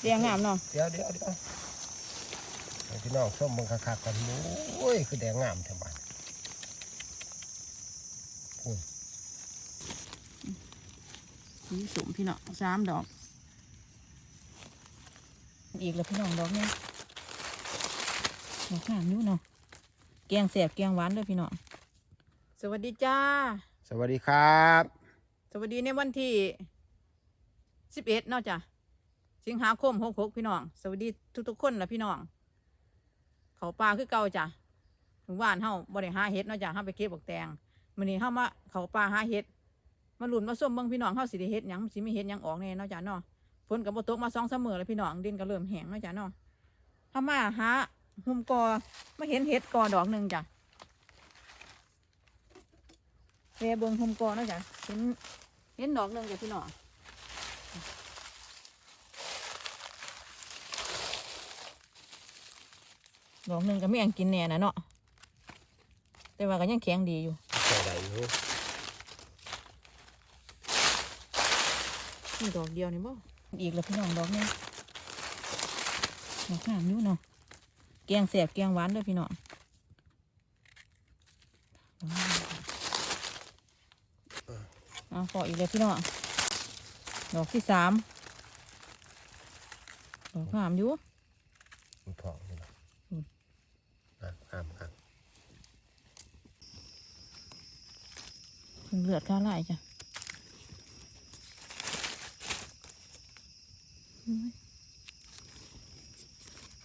เรียงงามเนาะเดี๋ยวเดี๋ยวเดี๋ยวให้พี่น้องส้มบังคักๆก่อนโอ้ยคือแดงงามทั้งบ้านสีสุ่มพี่น้องสามดอก อีกแล้วพี่น้องดอกเนี้ยดอกงามอยู่เนาะแกงแสบแกงหวานด้วยพี่น้องสวัสดีจ้า สวัสดีครับ สวัสดีในวันที่สิบเอ็ดเนาะจ้ะ สิงหาคมหกหกพี่น้อง สวัสดีทุกๆคนละพี่น้อง เขาปลาคือเก่าจ้ะถึงว่านเฮาบริหาเห็ดเนาะจ้ะเฮาไปเก็บบักแตงมื้อนี้เฮามาเขาปลาหาเห็ดมาหลุนมาส้มเบิ่งพี่น้องเฮาสิได้เฮ็ดหยังสิมีเฮ็ดหยังออกแน่เนาะจ้ะเนาะฝนก็บ่ตกมา2 3มื้อแล้วพี่น้องดินก็เริ่มแห้งเนาะจ้ะเนาะเฮามาหาหุมกอมาเห็นเห็ดกอดอกหนึ่งจ้ะแวเบิ่งหุมกอเนาะจ้ะเห็นเห็นดอกหนึ่งจ้ะพี่น้อง ดอกหนึงก็ไม่ยังกินแน่นะเนาะแต่ว่าก็ยังแข็งดีอยู่ใส่ได้อยู่นี่ดอกเดียวนี่บ่อีกแล้วพี่น้องดอกนี้ดอกงามอยู่เนาะแกงแสบแกงหวานด้วยพี่น้องเอาพออีกแล้วพี่น้องดอกที่สามดอกงามอยู่มันทองนี่นะอืม อะงามครับ เพิ่งเลือดข้าไล่จ้ะโอ้ย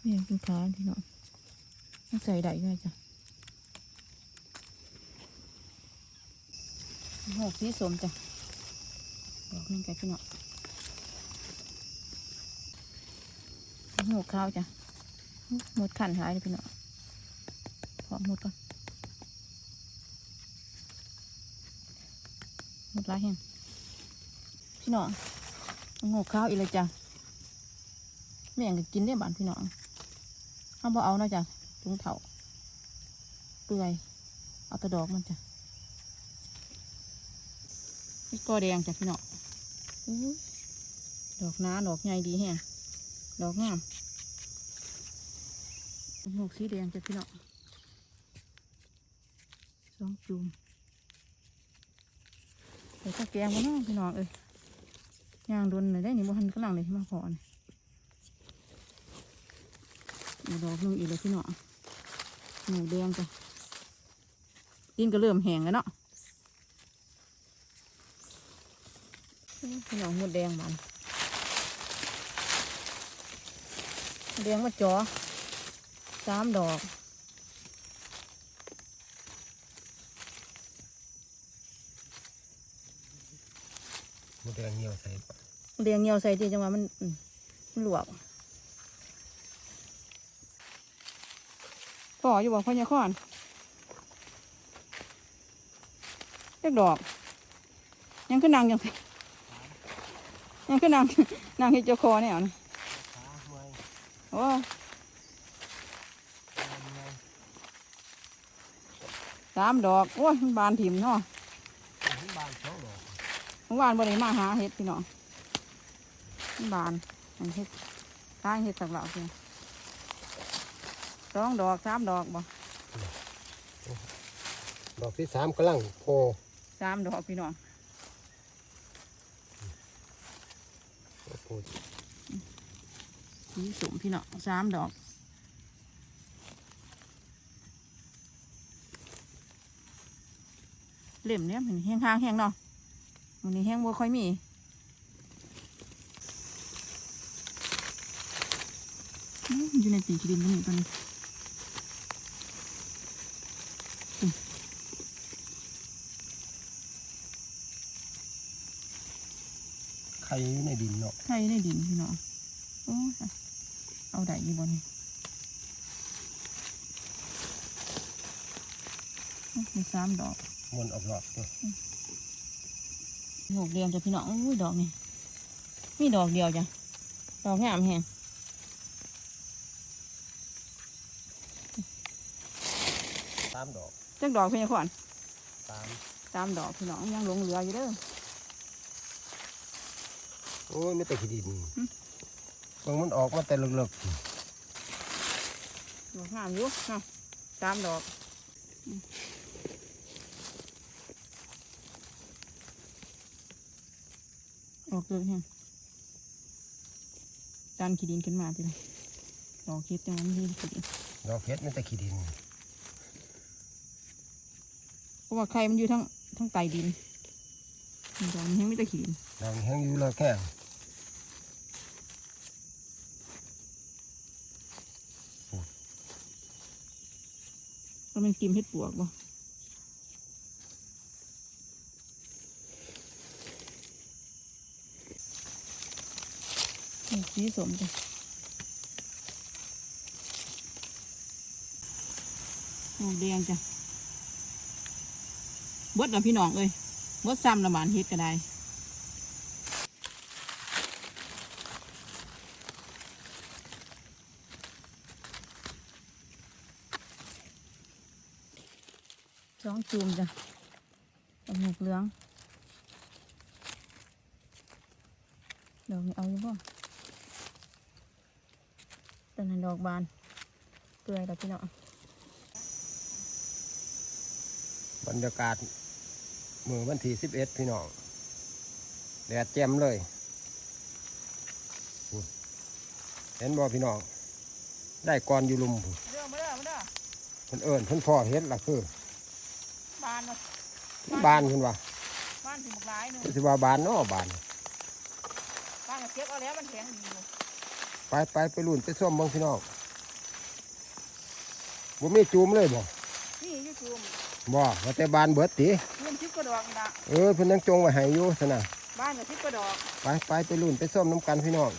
เมียเป็นขาพี่น้องต้องใส่ได้ด้วยจ้ะหกสีสมจ้ะดอกนึงแกพี่น้องหกข้าวจ้ะหมดขันหายเลยพี่น้องขอหมดก่อน ลายแห่งพี่น้องงอกข้าวอีกเลยจ้ะแม่งก็กินได้บ้านพี่น้องเอาบ่เอาเนาะจ้ะถุงเถาเปื่อย เอาตะดอกมันจ้ะนี่ก็แดงจ้ะพี่น้องดอกน้าดอกใหญ่ดีแฮะดอกงามหกสีแดงจ้ะพี่น้องสองจุ่ม ใส่ตะแกงมานาะพี่น้องเอ้ยย่างโดนเลยได้นี่บ่ทันกำลังเลยมาพอนี่อีกดอกนึงอีกเลยพี่น้องหนูแดงจ้ะดินก็เริ่มแห้งแล้วเนาะพี่น้องหมดแดงมันแดงมาจ่อสามดอก มันแดงเหี่ยวใส่เรียงเงียวใส่ดีจังหวะมันอืมมันหลวกพ่ออยู่บอกพ่อเนี่ยข้อนเล็กดอก ยังขึ้นนางยังยังขึ้นนาง นางเฮดเจ้าคอเนี่ยนะขาเมื่อยโอ้เมื่อยสามดอก โอ้ยมันบานถิ่มเนาะ เห็นบานสองดอก เมื่อ วานบ่ได้มาหาเห็ดพี่น้องมันบานอันเห็ดท้ายเห็ดสักเหล่าเพียงสองดอกสามดอกบ่ดอกที่สามกำลังโผล่สามดอกพี่น้องโผล่สีสมพี่น้องสามดอกเล่มเนี้ยมันแห้งห้างแห้งเนาะ มันนี้แห้งบ่ค่อยมีอื้ออยู่ในตีกีดินตรงนี้ตอนนี้ไข่อยู่ในดินเนาะไข่ในดินพี่น้องโอ้ยเอาได้อยู่บนนี้มีสามดอกมันออกดอกเนาะ ดอกเดียวจ้ะพี่น้องอุ้ยดอกนี่มีดอกเดียวจ้ะดอกงามแฮงสามดอกจักดอกเพียงขวัญสามสามดอกพี่น้องยังหลงเหลืออยู่เด้อโอ้ยไม่แต่ขี้ดินหึฝบิ่งมันออกมาแต่เลิกดอกงามอยู่เนาะสามดอก อืมออกเลยเนี่ยดันขี้ดินขึ้นมาทีละดอกเห็ดจังมันยืนขี้ดินๆดอกเฮ็ดมันแต่ขี้ดินเพราะว่าไข่มันอยู่ทั้งทั้งใต้ดินนี่ดอกมันยังไม่ได้ขี้ดินดอกแห้งอยู่เลยแค่งก็มันกิมเห็ดปวกบ่ นี่สีสมจ้ะดอกแดงจ้ะบดนะพี่น้องเอ้ยบดซ้ำละบานเฮ็ดก็ได้สองจูมจ้ะดอกหมวกเหลืองดอกนี้เอาอยู่บ่ ตอนนั้นดอกบานเปื่อยแล้วพี่น้องบรรยากาศเมื่อวันที่สิบเอ็ดพี่น้องแดดแจ่มเลยพูดเห็นบ่พี่น้อง ได้ก่อนอยู่ลุมพู้นเด้อมาเด้อมาเด้อเพิ่นเอิญเพิ่นพ่อเฮ็ดล่ะคือบานเนาะบานเพิ่นว่าบ้านสิบกหลายหนึ่งสิว่าบานเนาะบานบ้านก็เก็บเอาแล้วมันแข็งดีอยู่ ไปไปไปลุ่นไปส้มเบิ่งพี่น้องบ่มีจูมเลยบ่นี่อยู่จูมบ่ว่าแต่บานเบิดติเงินชิบกระดอกนี่ละเออเพิ่นยังจงไว้ให้อยู่ซั่นน่ะบ้านก็ชิบกระดอกไปไปไปลุ่นไปส้มน้ำกันพี่น้อง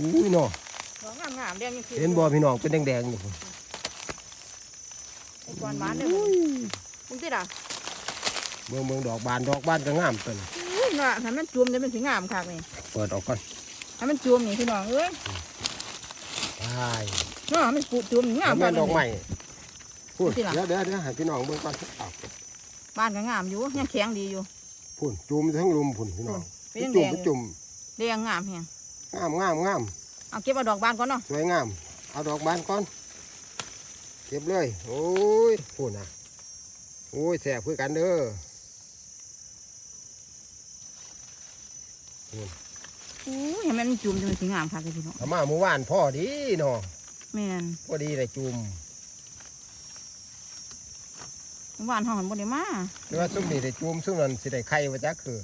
อุ้ยเนาะดอกงามงามๆแดงยังคือเห็นบ่พี่น้องเป็นแดงๆอยู่พุ่นไอ้กวนหวานเด้อมึงติดอะ เบิ่งเบิ่งดอกบานดอกบานก็งามตัวนี้อุ้ยน่ะถ้ามันจูมเนี่ยมันสิงามคักนี่เปิดออกก่อนถ้ามันจูมนี่พี่น้องเอ้ยไปเนาะมันปูจูมนี่งามแม่นดอกไม้พูดสิล่ะเดี๋ยวเดี๋ยวเดี๋ยวให้พี่น้องเบิ่งก่อนอ้าวบ้านก็งามอยู่ยังแข็งดีอยู่พุ่นจุ่มทั้งลุมพุ่นพี่น้องเป็นไปแดจุ่มงไปจุ่มแดงงามแฮงงามงามงามเอาเก็บเอาดอกบานก่อนเนาะสวยงามเอาดอกบานก่อนเก็บเลย โอ้ยพูดนะโอ้ยแสบคือกันเด้อ อุ้ยเห็นไหมมันจูมจะมันสิงามคักเลยพี่น้องถ้ามาเมื่อวานพ่อดีเนาะแม่นพอดีเลยจุ่มหวานหอมบ่ได้มาหรือว่าซุ่มนี่ได้จุ่มซุ่มนั้นสิได้ไข่ว่าจักคือ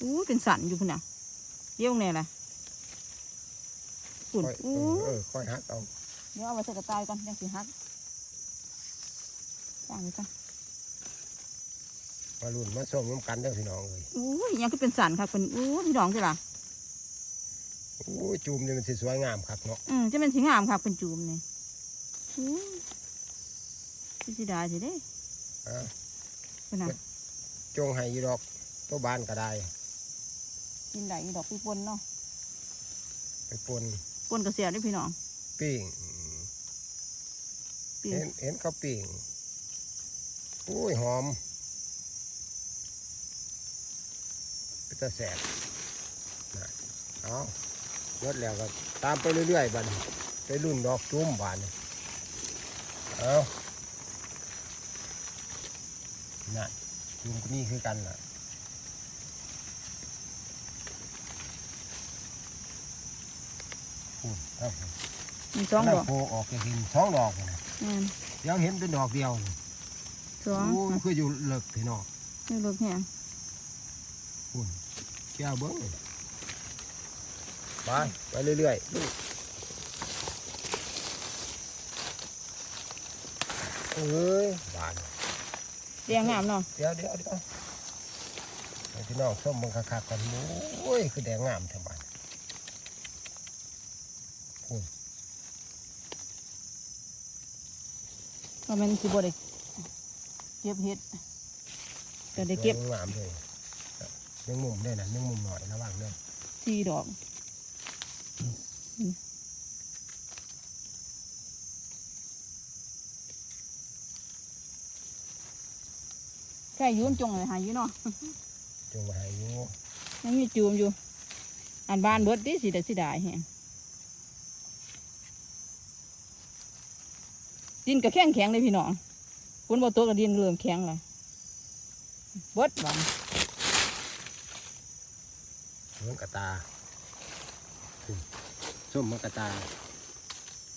อู้เป็นสันอยู่พุ่นน่ะเยี่ยวแน่ล่ะปุ่นค่อยเออู้อเออค่อยหักเอาเดี๋ยวเอาไว้ใส่กระต่ายก่อนยังสิฮักตั้งไว้ก่อน มาลุ่นมาส้มน้ำกันเด้อพี่น้องเลยอู้ยยังก็เป็นสันค่ะเป็นอู้พี่น้องสิล่ะโอ้ยจุ่มนี่มันสิสวยงามครับเนาะอืมจะเป็นสีงามค่ะเป็นจูมนี่อู้ยสิได้สิเด้อ่าพุ่นน่ะจงให้ยีดอกตัวบานก็ได้กินได้อีดอกปีปนเนาะไปปนปนกระเสียด้วยพี่น้องปิ้งปีเห็นเห็นเขาปิ้งอุ้ยหอม เป็นตาแสบนะเอาลดแล้วก็ตามไปเรื่อยๆบัดนไปรุ่นดอกจุ้มบานนี่เอาน่ะจุ้มก็มีคือกันล่ะพูดเอามีสองดอกโผล่ออกจากหินสองดอกพุ่นน่ะแม่นเดี๋ยวเห็นเป็นดอกเดียวนี่สองโอ้ยคืออยู่เลิกพี่น้องนี่ลูกแห้ง คุณแก้วเบิ้งไปไปเรื่อยๆเอ้ยบานแดงงามเนาะเดี๋ยวเดี๋ยวเดี๋ยวให้พี่น้องส้มบังคักๆกันโอ้ยคือแดงงามทั้งบานคุณก็แม่นสิบ่ได้เก็บเห็ดก็ได้เก็บแดงงามเลย หนึ่งมุมด้วยนะหนึ่งมุมหน่อยระวังเด้อสี่ดอกช่อยุ่มนจงเลยหายอยู่เนาะจงมาให้อยู่ยังมีจูมอยู่ อันบานเบิดดิสิได้สิได้แฮงดินก็แข็งแข็งเลยพี่น้องฝนบ่ตกก็ดินเริ่มแข็งเลยเบิดบานเห มือนกระตาอืมส้มเหมือนกระตา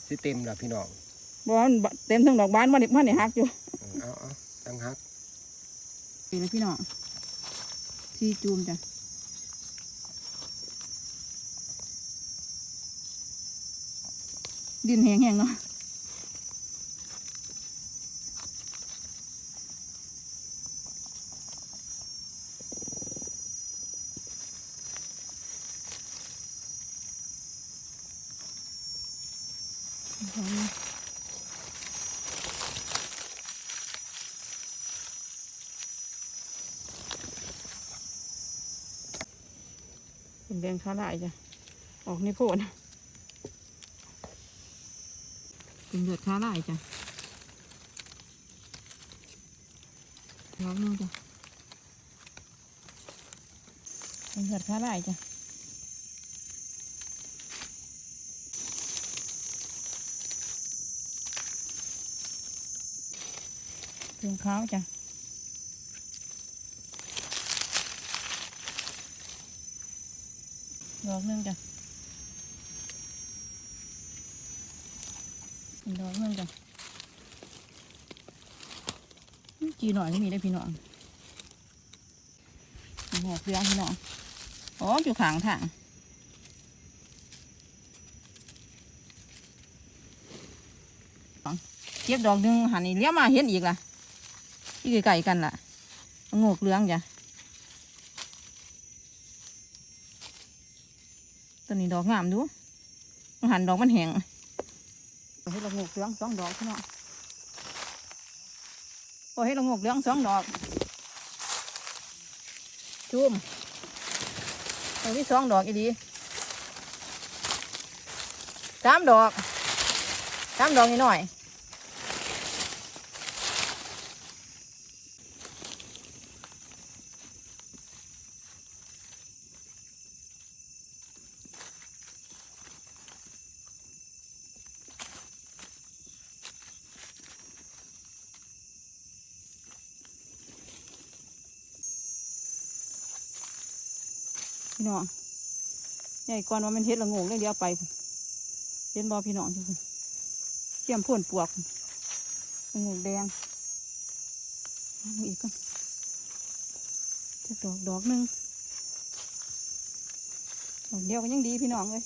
สิเต็มแล้วพี่น้องบ่มันเต็มทั้งดอกบานมันนี่มันนี่หักอยู่เออเอาเอาตั้งฮักนี่นะพี่น้องที่จูมจ้ะดินแห้งๆเนาะเป็น แดงขาลายจ้ะ ออกในโพนเป็นเลือดขาลายจ้ะร้องนึงจ้ะเป็นเลือดขาลายจ้ะเป็นขาวจ้ะ ดอกนึงจ้ะดอกนึงจ้ะจีหน่อยก็มีได้พี่น้องหอกเลี้ยงพี่น้องอ๋ออยู่ขางทางเก็บดอกนึงหันนี่เลี้ยมาเห็นอีกล่ะอีกไก่กันล่ะงอกเลืองจ้ะ ตัว นี้ดอกงามดูมันหันดอกมันแห้งโอ้ให้เรางกเหลืองสองดอกพี่น้องโอ้ให้เรางกเหลืองสองดอกจุ่มตรงนี้สองดอกอีดีสามดอกสามดอกนิดหน่อย น้องใหญ่ก่อนว่ามันเฮ็ดละโงเลยเดียวไปเห็นบอพี่น้องทุกคนเขี่ยมพ่นปวกละโงแดงอีกก่อนจะดอกดอกหนึ่งดอกเดียวก็ยังดีพี่น้องเลย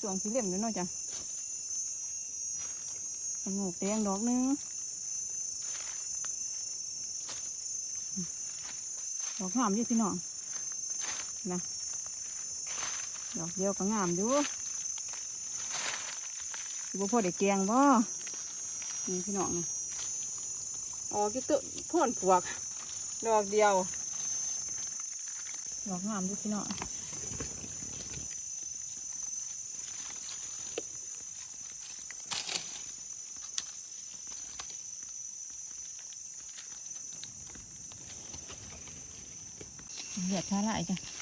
ส่วนที่เล่มเลยเนาะจ้ะละโงแดงดอกหนึ่งดอกงามยู่พี่น้อง นะดอกเดียวก็งามอยู่สิบ่พอได้แกงบ่นี่พี่น้องนี่ออกกี่ตัวพ่นปวก ดอกเดียว ดอกงามอยู่พี่น้องเหยียดท่าไหลจ้ะ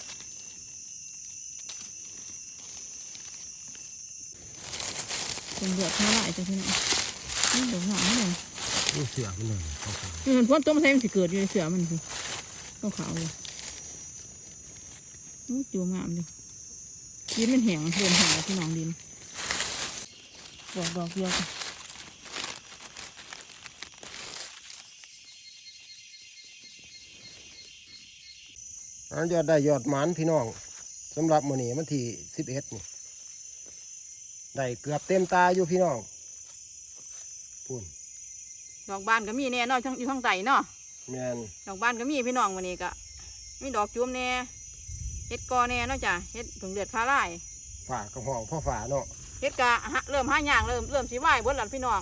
เป็นเดือดเท่าไหร่จ้ะพี่น้องนี่เดี๋ยวหนาวเลยนี่เสือมันเลยขาขาวนี่มันพ่นต้มแทงสิเกิดอยู่ในเสือมันสิต้องขาวเลยนี่จูงามเลยดินมันแห้งเริ่มแห้งแล้วพี่น้องดินดอกดอกเดียวจ้ะอันยอดได้ยอดหมันพี่น้องสำหรับมื้อนี้มันที่สิบเอ็ดนี่ ได้เกือบเต็มตาอยู่พี่น้องปุ่นดอกบานก็มีแน่เนาะทั้งอยู่ข้างใต้เนาะแมนดอกบานก็มีพี่น้องวันนี้ก็มีดอกจุ่มแน่เฮ็ดกอแน่เนาะจ้ะเฮ็ดผงเดือดฟ้าลายฝ่ากระห้องพ่อฝ่าเนาะเฮ็ดกะหาเริ่มหาอย่างเริ่มเริ่มสิไหวเบิดหลัพี่น้อง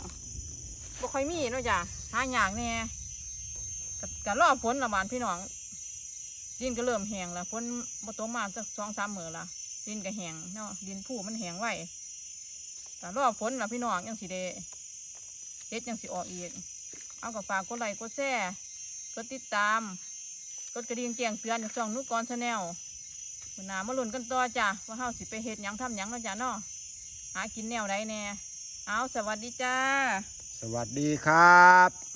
บ่ค่อยมีเนาะจ้ะหาอย่างแน่กะกะรอฝนละบานพี่น้องดินก็เริ่มแห้งแล้วฝนบ่ตกมาสักสองสามมื้อละดินก็แห้งเนาะดินผู้มันแห้งไว้ กะรอฝนละพี่น้องยังสิเดเฮ็ดยังสิออกอีก เอากับฝากกดไลค์กดแชร์กดติดตาม กดกระดิ่งแจ้งเตือนช่องนุกรชาแนลมือหนามาลุ้นกันต่อจ้ะว่าเฮาสิไปเฮ็ดหยังทำหยังแล้วจ้ะเนาะหากินแนวใดแน่เอาสวัสดีจ้า สวัสดีครับ